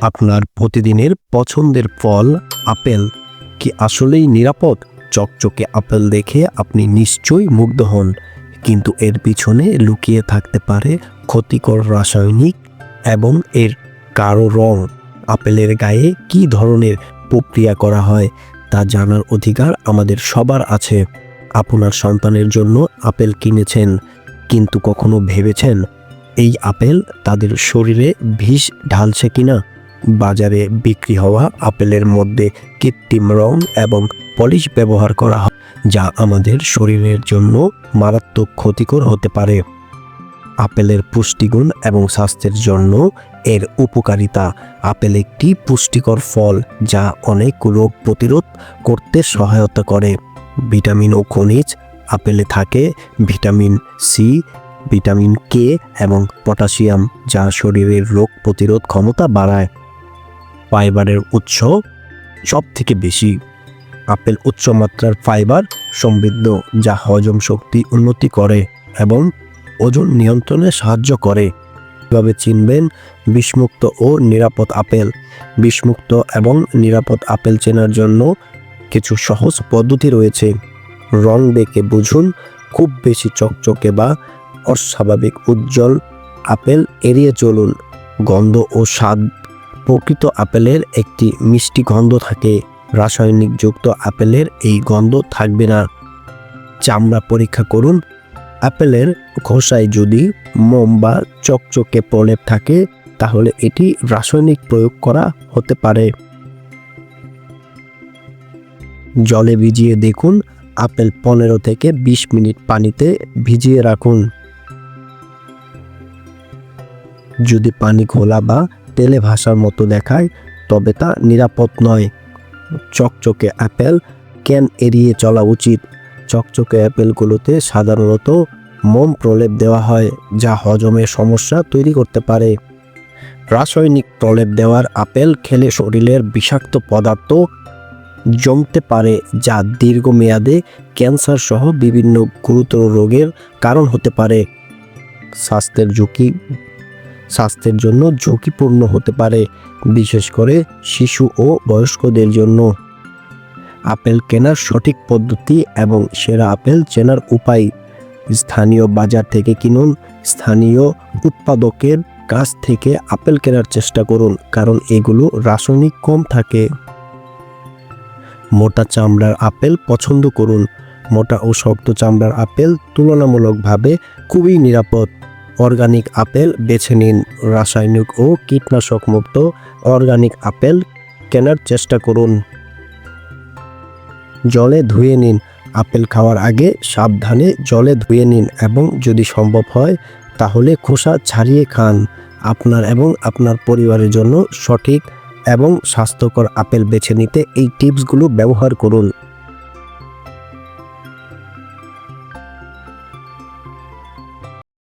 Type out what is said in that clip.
আপনার প্রতিদিনের পছন্দের ফল, আপেল কি আসলেই নিরাপদ? চকচকে আপেল দেখে আপনি নিশ্চয়ই মুগ্ধ হন, কিন্তু এর পিছনে লুকিয়ে থাকতে পারে ক্ষতিকর রাসায়নিক এবং এর কারও রং। আপেলের গায়ে কী ধরনের প্রক্রিয়া করা হয় তা জানার অধিকার আমাদের সবার আছে। আপনার সন্তানের জন্য আপেল কিনেছেন, কিন্তু কখনো ভেবেছেন এই আপেল তাদের শরীরে বিষ ঢালছে কিনা? বাজারে বিক্রি হওয়া আপেলের মধ্যে কৃত্রিম রং এবং পলিশ ব্যবহার করা হয়, যা আমাদের শরীরের জন্য মারাত্মক ক্ষতিকর হতে পারে। আপেলের পুষ্টিগুণ এবং স্বাস্থ্যের জন্য এর উপকারিতা। আপেল একটি পুষ্টিকর ফল, যা অনেক রোগ প্রতিরোধ করতে সহায়তা করে। ভিটামিন ও খনিজ, আপেলে থাকে ভিটামিন সি, ভিটামিন কে এবং পটাশিয়াম, যা শরীরের রোগ প্রতিরোধ ক্ষমতা বাড়ায়। ফাইবারের উৎস সব থেকে বেশি আপেল উচ্চমাত্রার ফাইবার সমৃদ্ধ, যা হজম শক্তি উন্নতি করে এবং ওজন নিয়ন্ত্রণে সাহায্য করে। কীভাবে চিনবেন বিষমুক্ত ও নিরাপদ আপেল। বিষমুক্ত এবং নিরাপদ আপেল চেনার জন্য কিছু সহজ পদ্ধতি রয়েছে। রং দেখে বুঝুন, খুব বেশি চকচকে বা অস্বাভাবিক উজ্জ্বল আপেল এড়িয়ে চলুন। গন্ধ ও স্বাদ প্রকৃত আপেলের একটি মিষ্টি গন্ধ থাকে। রাসায়নিক যুক্ত আপেলের এই গন্ধ থাকবে না। চামড়া পরীক্ষা করুন। আপেলের খোসায় যদি মোম বা চকচকে প্রলেপ থাকে, তাহলে এটি রাসায়নিক প্রয়োগ করা হতে পারে। জলে ভিজিয়ে দেখুন। আপেল পনেরো থেকে বিশ মিনিট পানিতে ভিজিয়ে রাখুন। যদি পানি ঘোলা বা তেলে ভাসার মতো দেখায়, তবে তা নিরাপদ নয়। চকচকে অ্যাপেল ক্যান এড়িয়ে চলা উচিত? চকচকে অ্যাপেলগুলোতে সাধারণত মোম প্রলেপ দেওয়া হয়, যা হজমের সমস্যা তৈরি করতে পারে। রাসায়নিক প্রলেপ দেওয়ার আপেল খেলে শরীরের বিষাক্ত পদার্থ জমতে পারে, যা দীর্ঘমেয়াদে ক্যান্সার সহ বিভিন্ন গুরুতর রোগের কারণ হতে পারে। স্বাস্থ্যের ঝুঁকি স্বাস্থ্যের জন্য ঝুঁকিপূর্ণ হতে পারে, বিশেষ করে শিশু ও বয়স্কদের জন্য। আপেল কেনার সঠিক পদ্ধতি এবং সেরা আপেল চেনার উপায়। স্থানীয় বাজার থেকে কিনুন, স্থানীয় উৎপাদকের কাছ থেকে আপেল কেনার চেষ্টা করুন, কারণ এগুলো রাসায়নিক কম থাকে। মোটা চামড়ার আপেল পছন্দ করুন। মোটা ও শক্ত চামড়ার আপেল তুলনামূলকভাবে খুবই নিরাপদ। অর্গানিক আপেল বেছে নিন। রাসায়নিক ও কীটনাশক মুক্ত অর্গানিক আপেল কেনার চেষ্টা করুন। জলে ধুয়ে নিন। আপেল খাওয়ার আগে সাবধানে জলে ধুয়ে নিন এবং যদি সম্ভব হয়, তাহলে খোসা ছাড়িয়ে খান। আপনার এবং আপনার পরিবারের জন্য সঠিক এবং স্বাস্থ্যকর আপেল বেছে নিতে এই টিপসগুলো ব্যবহার করুন।